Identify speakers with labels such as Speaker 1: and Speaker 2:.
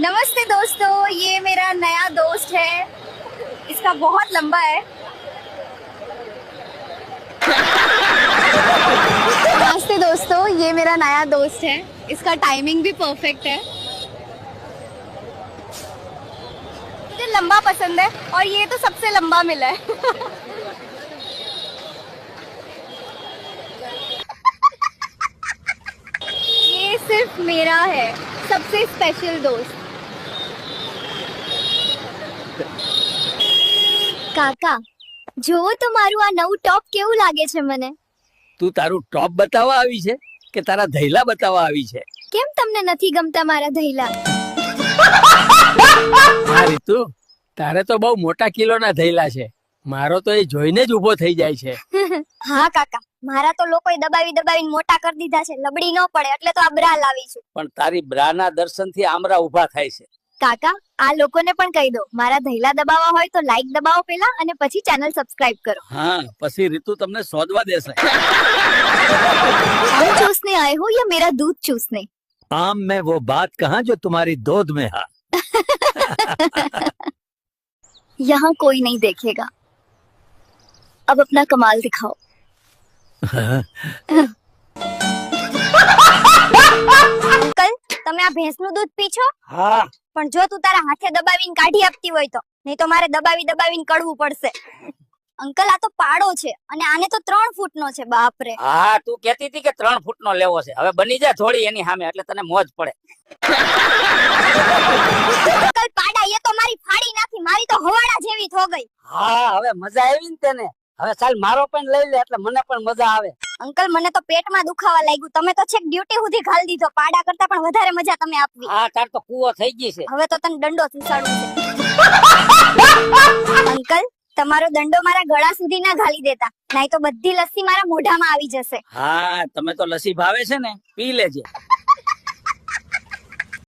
Speaker 1: नमस्ते दोस्तों, ये मेरा नया दोस्त है। इसका बहुत लंबा है। नमस्ते दोस्तों, ये मेरा नया दोस्त है। इसका टाइमिंग भी परफेक्ट है। मुझे लंबा पसंद है और ये तो सबसे लंबा मिला है। ये सिर्फ़ मेरा है, सबसे स्पेशल दोस्त। કાકા જોવો તો મારું આ નવું ટોપ કેવું લાગે છે મને.
Speaker 2: તું તારું ટોપ બતાવવા આવી છે કે તારા ધૈલા બતાવવા આવી છે?
Speaker 1: કેમ તમને નથી ગમતા મારા ધૈલા?
Speaker 2: હા રીતુ તારે તો બહુ મોટા કિલોના ધૈલા છે. મારો તો એ જોઈને જ ઊભો થઈ જાય છે.
Speaker 1: હા કાકા મારા તો લોકોએ દબાવી દબાવીને મોટા કરી દીધા છે. લબડી ન પડે એટલે તો આ બ્રા લાવી છું.
Speaker 2: પણ તારી બ્રાના દર્શનથી આમરા ઊભા થાય છે.
Speaker 1: કાકા આ લોકોને પણ કહી દો મારા ધૈલા દબાવવા હોય તો લાઈક દબાવો પેલા અને પછી ચેનલ સબસ્ક્રાઇબ કરો
Speaker 2: હા પછી રીતુ તમને શોધવા દેશે
Speaker 1: हम चूसने आए हो या मेरा दूध चूसने
Speaker 2: आम में वो बात कहाँ जो तुम्हारी दोध में हा
Speaker 1: यहाँ कोई नहीं देखेगा अब अपना कमाल दिखाओ અંકલ તમે આ ભેંસનું દૂધ પી છો
Speaker 2: હા
Speaker 1: પણ જો તું તારા હાથે દબાવીને કાઢી આપતી હોય તો નહીં તો મારે દબાવી દબાવીને કડવું પડશે. અંકલ આ તો પાડો છે અને આને તો ત્રણ ફૂટનો છે બાપ રે
Speaker 2: હા તું કહેતી હતી કે ત્રણ ફૂટનો લેવો છે. હવે બની જા થોડી એની સામે એટલે તને મોજ પડે.
Speaker 1: અંકલ પાડા એ તો મારી ફાડી નાખી મારી તો હવાડા જેવી થો ગઈ.
Speaker 2: હા હવે મજા આવી ને તને. હવે ચાલ મારો પણ લઈ લે એટલે મને પણ મજા આવે.
Speaker 1: અંકલ મને તો પેટમાં દુખાવા લાગ્યું. તમે તો છેક ડ્યુટી સુધી ઘાલ દીધો. પાડા કરતા પણ વધારે મજા તમે આપવી.
Speaker 2: હા તાર તો કૂવો થઈ ગઈ છે.
Speaker 1: હવે તો તને દંડો ચૂસાડવું છે. અંકલ તમારો દંડો મારા ગળા સુધી ના ઘાલી દેતા. નહીં તો બધી લસ્સી મારા મોઢામાં આવી જશે.
Speaker 2: હા તમે તો લસ્સી ભાવે છે ને. પી લેજે.